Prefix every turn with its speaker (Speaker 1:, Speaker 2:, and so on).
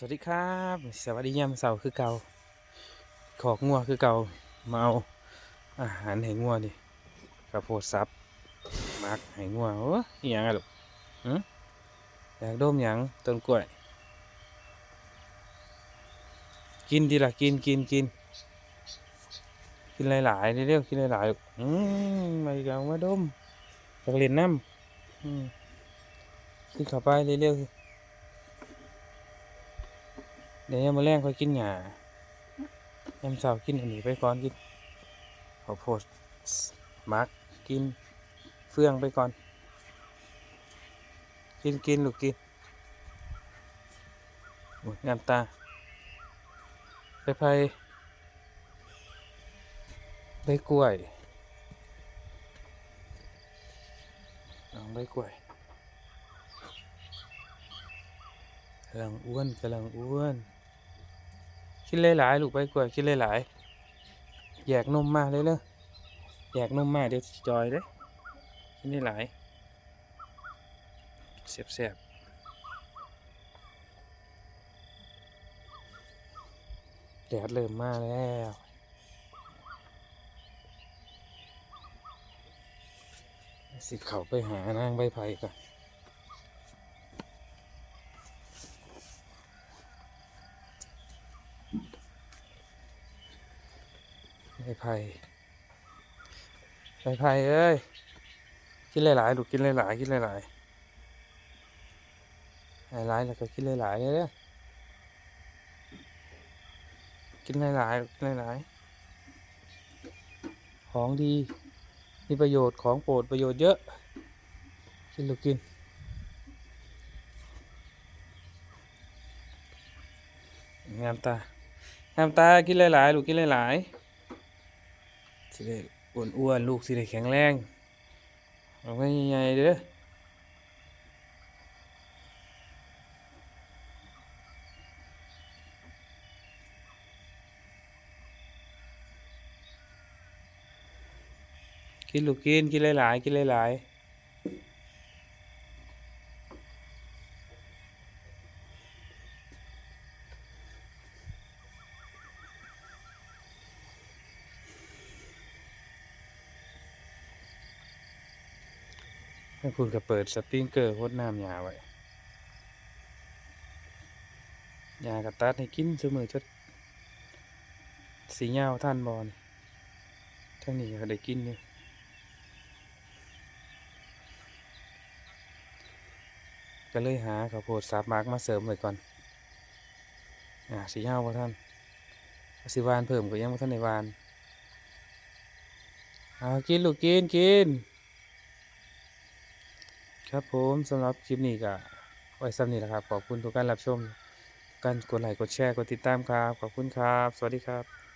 Speaker 1: สวัสดีครับ สวัสดียามเสาร์คือเก่าขอกงัวคือเก่ามาเอาอาหารให้งัวนี่กระโพดซับมักให้งัวโอ้ยยังอะลูกหึอยากดมยังต้นกล้วย กินดีละกินกินกินกินหลายๆเร็วๆกินหลายๆอืมไมาอีกล้วมาดมอยากเล่นน้ำอืมกินข้าไปเร็วๆ เดี๋ยวยามมาแรงค่อยกินหญ้ายามเช้ากินอันนี้ไปก่อนกินข้าวโพดมักกินเฟื่องไปก่อน กินกินลูกกินงามตาไปไผใบกล้วยเอาใบกล้วยกำลังอ้วนกำลังอ้วน กินหลายๆลูกไปกล้วยกินหลายๆแยกนมมาเลยเลยแยกนมมาเดี๋ยวจอยเด้กินหลายเสียบเสียบแดดเริ่มมาแล้วสิเขาไปหานางใบไผ่ก่อน ใบไผ่ใบไผ่เอ้ย กินหลายๆลูกกินหลายๆกินหลายๆหลายๆแล้วก็กินหลายๆเลยเด้อกินหลายๆกกินหลายๆของดี มีประโยชน์ของโปรดประโยชน์เยอะ กินลูกกินงามตางามตา กินหลายๆลูกกินหลายๆ สิได้อ้วนๆลูกสิได้แข็งแรงเอาไว้ใหญ่ๆเด้อกินลูกกินกินหลายๆกินหลายๆ ให้คุณก็เปิดสปริงเกอร์พดน้ำยาไว้ยากระตัดให้กินเสมอจดสีเหยาท่านบอนี่ทั้งนี้ก็ได้กินอยู่ก็เลยหาข้าวโพดสับมากมาเสริมไว้ก่อน อ่าสีเหยาวบ่ท่านสิวานเพิ่มก็ยังบ่ท่านในวานเอากินลูกกินกิน ครับผมสำหรับคลิปนี้ก็ไว้ซ้ำนี้แหละครับ ขอบคุณทุกการรับชม การกดไลค์กดแชร์กดติดตามครับ ขอบคุณครับ สวัสดีครับ